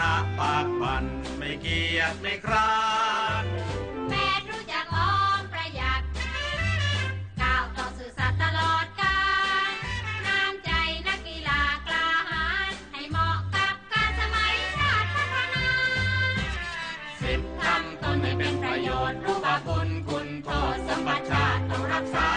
ณะปากบันไม่เกียจไม่คร้านแม่รู้จักออมประหยัดก้าต่อสื่อสัตย์ตลอดกาลน้ำใจนักกีฬากล้าหาญให้เหมาะกับการสมัยชาติพัฒนาสิบทำตนไม่เป็นประโยชน์รู้บาปบุญคุณโทษสมบัติชาติต้องรักษา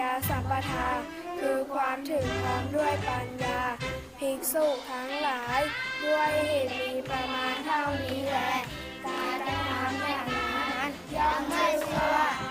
ญาสัมปทา คือความถึงพร้อมด้วยปัญญา ภิกษุทั้งหลาย ด้วยเหตุมีประมาณเท่านี้แหละการกระทำอย่างนั้นย่อมไม่ชั่ว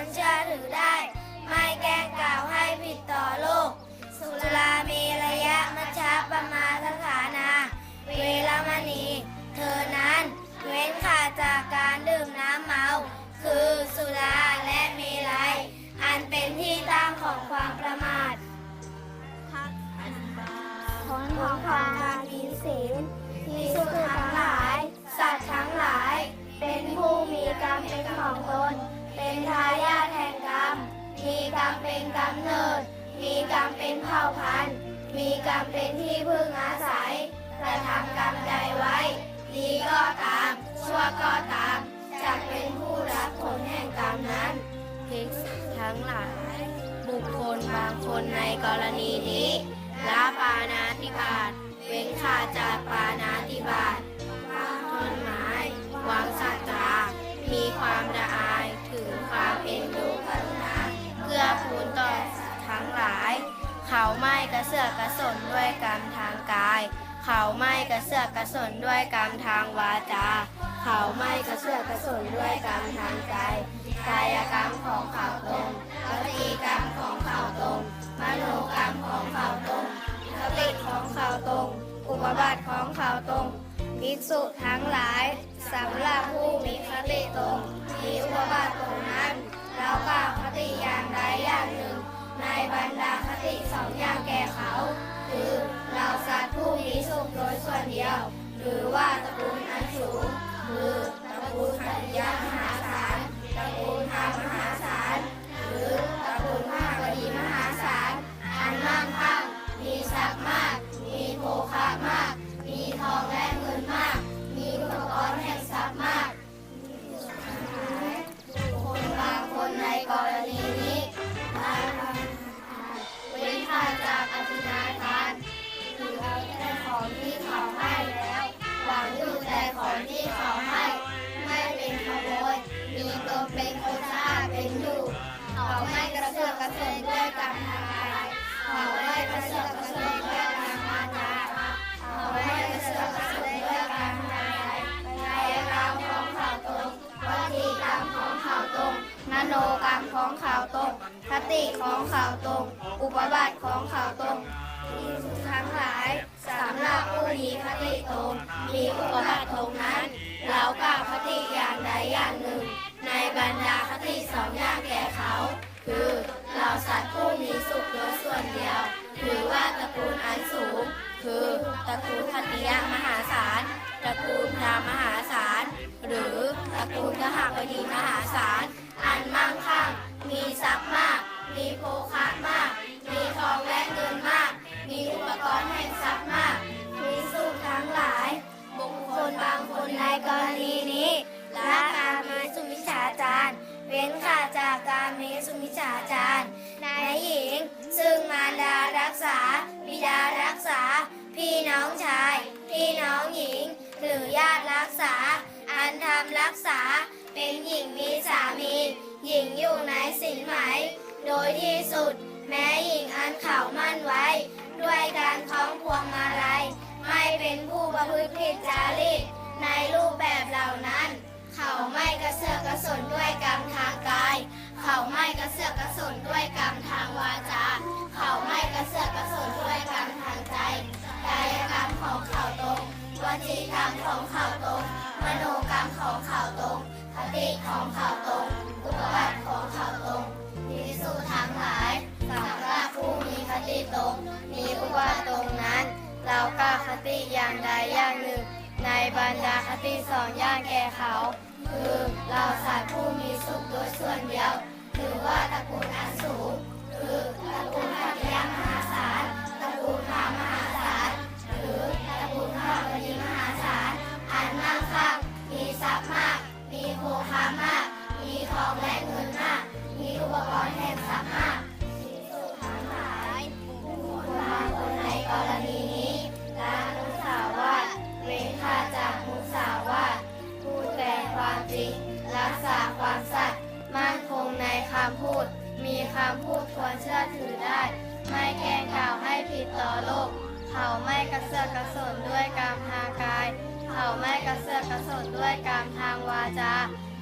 รเชื่อถือได้ ไม่แกล้งกล่าวให้ผิดต่อโลก สุรามีระยะมัชฌะประมาทฐานา เวรมณี เธอนั้น เว้นขาดจากการดื่มน้ำเมา คือสุราและเมลัย อันเป็นที่ตั้งของความประมาทผลของการมีศีลที่สุดทั้งหลาย สัตว์ทั้งหลาย เป็นผู้มีกรรมเป็นของตน เป็นทายาทแห่งกรรม มีกรรมเป็นกำเนิด มีกรรมเป็นเผ่าพันธุ์ มีกรรมเป็นที่พึ่งอาศัยกระทำกรรมใดไว้ ดีก็ตาม ชั่วก็ตามจะเป็นผู้รับผลแห่งกรรมนั้นภิกษุทั้งหลาย บุคคลบางคนในกรณีนี้ละปานาติบาตเว้นขาดจากปานาติบาต เพื่อคูณต่อทั้งหลาย เขาไม่กระเสือกกระสนด้วยกรรมทางกาย เขาไม่กระเสือกกระสนด้วยกรรมทางวาจา เขาไม่กระเสือกกระสนด้วยกรรมทางใจกายกรรมของเขาตรงวจีกรรมของเขาตรงมโนกรรมของเขาตรงคติของเขาตรง อุปบัติของเขาตรงภิกษุทั้งหลายสำหรับผู้มีคติตรงมีอุปบัติตรงนั้น เขากล่าวคติอย่างใดอย่างหนึ่ง ในบรรดาคติสองอย่างแก่เขา คือเราสัตว์ผู้มีสุขโดยส่วนเดียว หรือว่าตระกูลอันสูง คือตระกูลขันยมหาศา ระกูลคติยมหาศาลตระกูลพรามมหาศาลหรือตระกูลกหบดีมหาศาลอันมั่งคั่งมีทรัพย์มาก มีโภคะมาก มีทองและเงินมาก มีอุปกรณ์แห่งทรัพย์มาก มีสุขทั้งหลาย บุคคลบางคนในกรณีนี้ละการเมสุมิจฉาจารเว้นขาดจากการเมสุมิจฉาจารนายหญิง ซึ่งมารดารักษา บิดารักษา พี่น้องชาย พี่น้องหญิง หรือญาติรักษา อันทำรักษา เป็นหญิงมีสามี หญิงอยู่ในสินไหม โดยที่สุด แม้หญิงอันเขามั่นไว้ ด้วยการคล้องพวงมาลัย ไม่เป็นผู้ประพฤติผิดจารีตในรูปแบบเหล่านั้น เขาไม่กระเสือกกระสนด้วยกรรมทางกาย เขาไม่กระเสือกกระสนด้วยกรรมทางวาจา เขาไม่กระเสือกกระสนด้วยกรรมทางใจ กายกรรมของเขาตรงวจีกรรมของเขาตรงมโนกรรมของเขาตรงคติของเขาตรงอุปบัติของเขาตรงพิสูจทั้งหลายสำหรับผู้มีคติตรง มีอุปบัติตรงนั้น เราก็คติอย่างใดอย่างหนึ่ง ในบรรดาคติสองอย่างแก่เขา คือเราสัตว์ผู้มีสุขโดยส่วนเดียว หรือว่าตระกูลอันสูงคือำพูด มีคำพูดควรเชื่อถือได้ ไม่แกล้งกล่าวให้ผิดต่อโลก เขาไม่กระเสือกกระสนด้วยกรรมทางกาย เขาไม่กระเสือกกระสนด้วยกรรมทางวาจา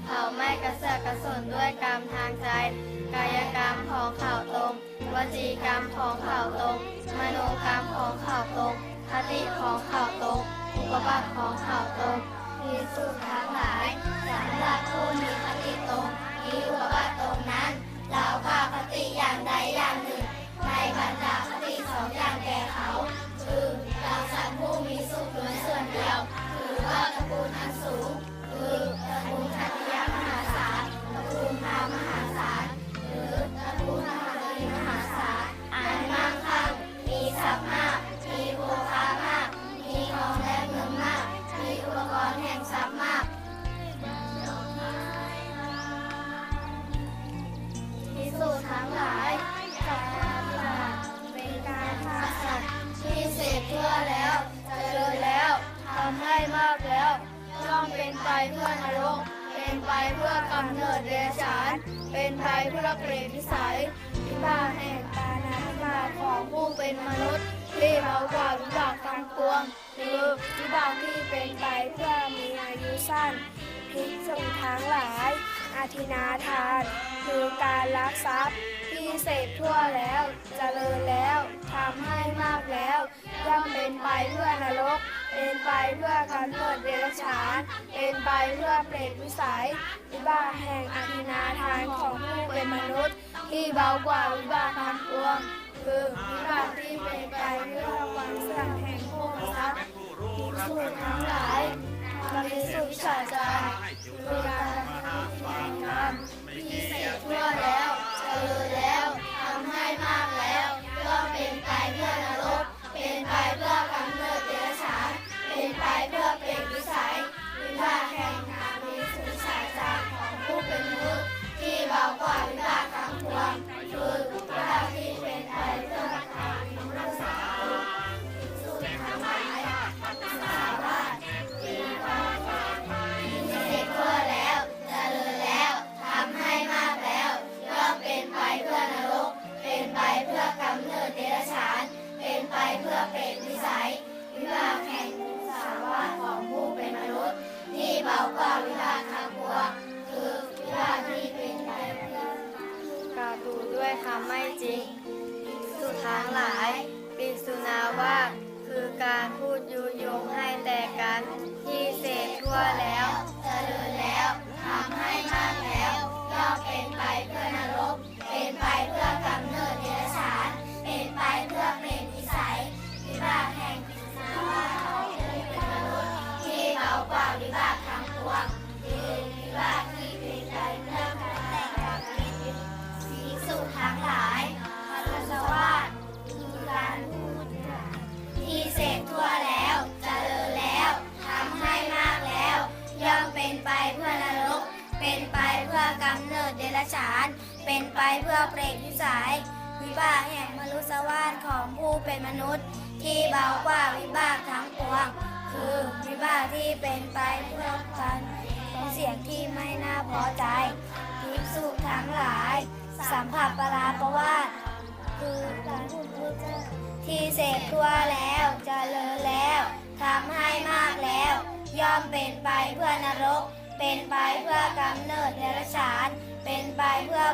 เขาไม่กระเสือกกระสนด้วยกรรมทางใจ กายกรรมของเขาตรง วจีกรรมของเขาตรง มโนกรรมของเขาตรงคติของเขาตรงอุปบัติของเขาตรงพิสุขทั้งหลายสำหรับผู้มีคติตรง มีอุปบัติตรงนั้นเราพา ทรัพย์ ที่เสพทั่วแล้วเจริญแล้วทำให้มากแล้วย่อมเป็นไปเพื่อนรก เป็นไปเพื่อการเกิดเดรัจฉาน เป็นไปเพื่อเปรตวิสัยวิบากแห่งอาทินาทานของผู้เป็นมนุษย์ ที่เบากว่าวิบากทางปวงคือวิบากที่เป็นไปเพื่อความเสื่อมแห่งผู้ทรัพย์ภิกษุทั้งหลายบริสุทธิ์ฉาจารคือการทำที่เป็นงามที่เสร็จทั่วแล้ว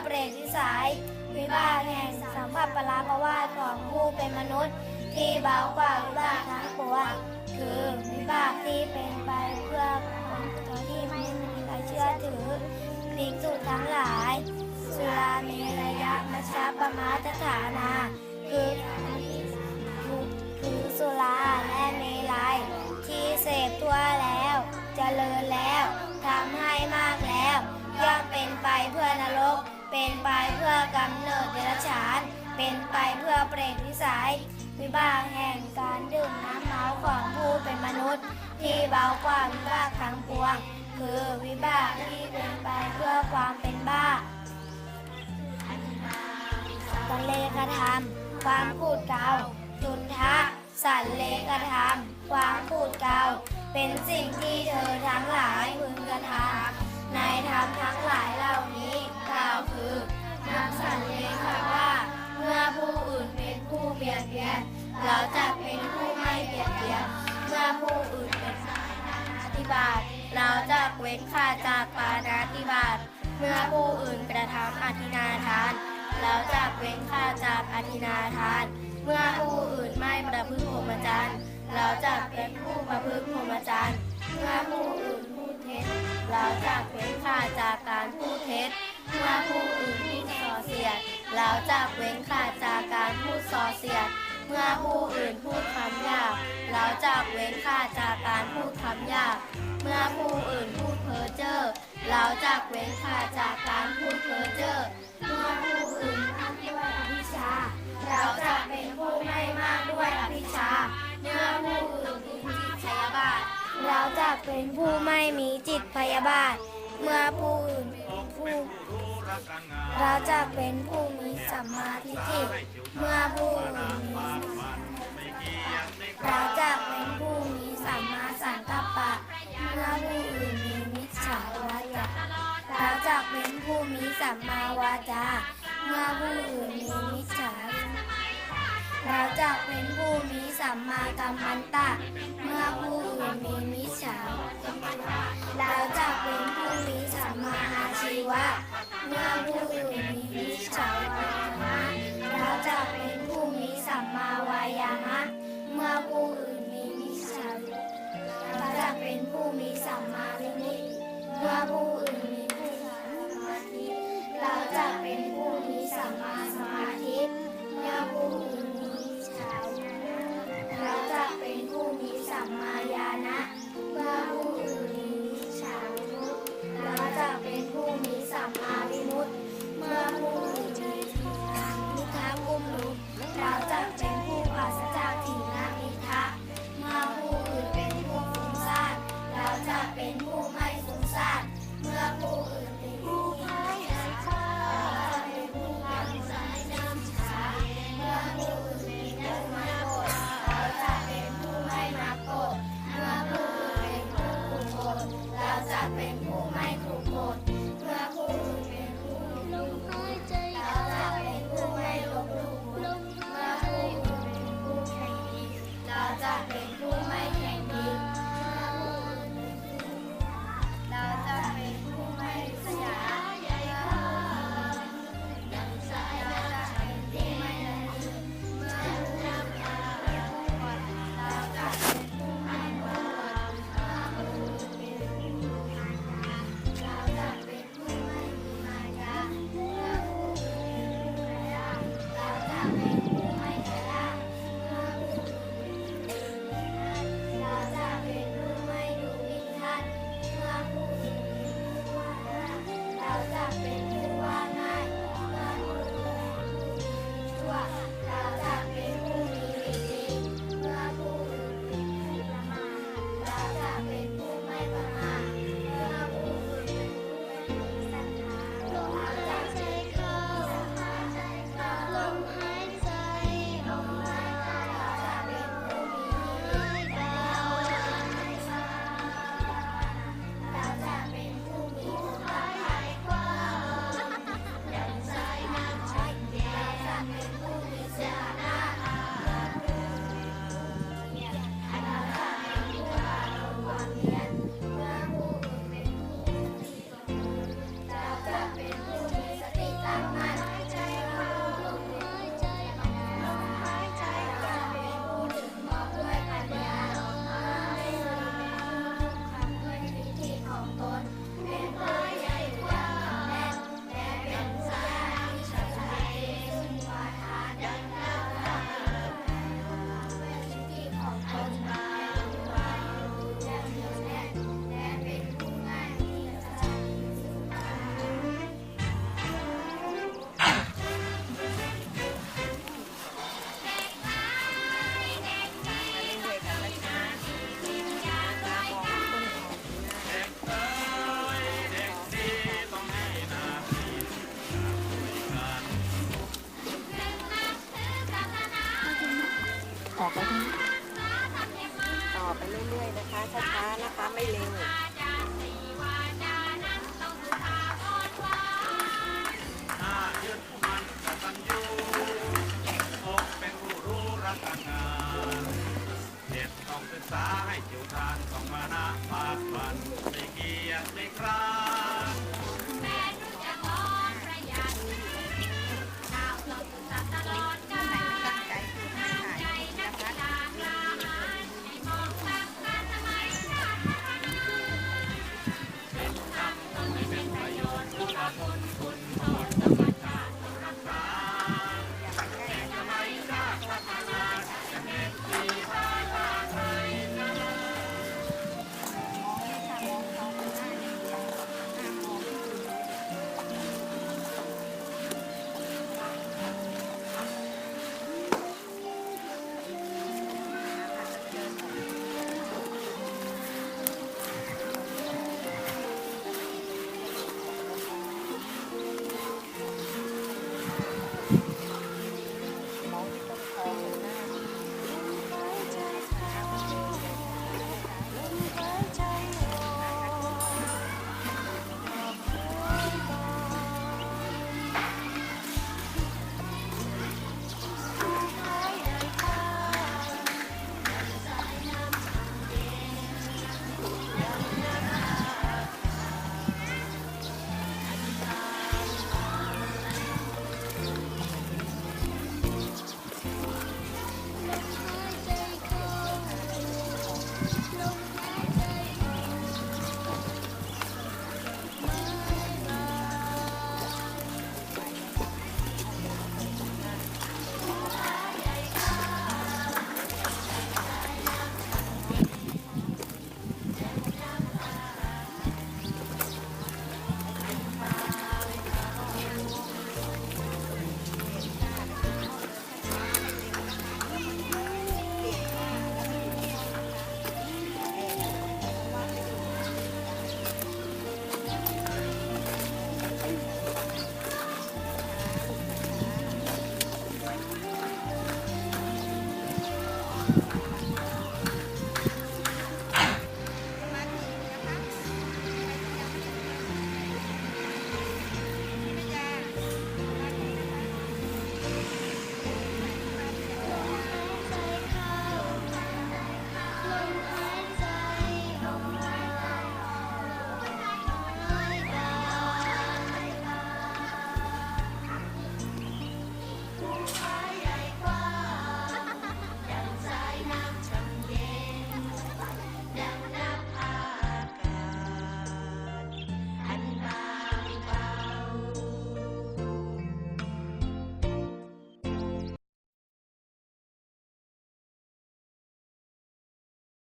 เปรตวิสัย วิบากแห่งสัมผัสปลาภวาของผู้เป็นมนุษย์ ที่เบากว่าวิบากทั้งปวงคือวิบากที่เป็นไปเพื่อคนที่ไม่มีใครเชื่อถือภิกษุทั้งหลาย สุราเมระยะมัชฌะปมาตฐานา คือคือสุราและเมลัยที่เสพทั่วแล้วเจริญแล้วทำให้มากแล้วย่อมเป็นไปเพื่อนรก เป็นไปเพื่อกำเนิดเดรัจฉาน เป็นไปเพื่อเปรตวิสัย วิบากแห่งการดื่มน้ำเมาของผู้เป็นมนุษย์ ที่เบากว่าวิบากทั้งปวง คือวิบากที่เป็นไปเพื่อความเป็นบ้าสันเลกธรรมความพูดเกาจุนทะสันเลกธรรมความพูดเกาเป็นสิ่งที่เธอทั้งหลายพึงกระทำในธรรมทั้งหลายเหล่านี้ น้ำสัญญาค่ะว่า เมื่อผู้อื่นเป็นผู้เบียดเบียน เราจะเป็นผู้ไม่เบียดเบียน เมื่อผู้อื่นเป็นปฏิบัติเราจะเว้นค่าจากปานาติบาตเมื่อผู้อื่นกระทำอธินาทาน เราจะเว้นค่าจากอธินาทาน เมื่อผู้อื่นไม่ประพฤติพรหมจรรย์เราจะเป็นผู้ประพฤติพรหมจรรย์เมื่อผู้อื่นพูดเท็จ เราจะเว้นค่าจากการพูดเท็จ เมื่อผู้อื่นพูดส่อเสียด แล้วจะเว้นขาดจากการพูดส่อเสียด เมื่อผู้อื่นพูดคำหยาบ แล้วจะเว้นขาดจากการพูดคำหยาบ เมื่อผู้อื่นพูดเพ้อเจ้อ แล้วจะเว้นขาดจากการพูดเพ้อเจ้อ เมื่อผู้อื่นอ้างด้วยอภิชา เราจะเป็นผู้ไม่มากด้วยอภิชา เมื่อผู้อื่นมีจิตพยาบาท เราจะเป็นผู้ไม่มีจิตพยาบาท เมื่อผู้ผู้เราจะเป็นผู้มีสัมมาทิฏฐิเมื่อผู้อื่นเราจะเป็นผู้มีสัมมาสังกัปปะเมื่อผู้อื่นมีมิจฉาวาจาเราจะเป็นผู้มีสัมมาวาจาเมื่อผู้อื่นมีมิจฉาเราจะเป็นผ มิสัมมากัมมันตะ เมื่อผู้อื่นมีมิจฉาแล้วจะเป็นผู้มีสัมมาอาชีวะ เมื่อผู้อื่นมีมิจฉาวายามะเราจะเป็นผู้มีสัมมาวายามะ เมื่อผู้อื่นมีมิจฉาแล้วจะเป็นผู้มีสัมมาวิมุตติเมื่อผู้อื่น สัมมาญาณะเมื่อผู้อื่นมีมิจฉาวิมุตติแล้วจะเป็นผู้มีสัมมาวิ ต้องศึกษาให้เจียวทานต้องมานะปากพันไม่เกียรติไม่คร้า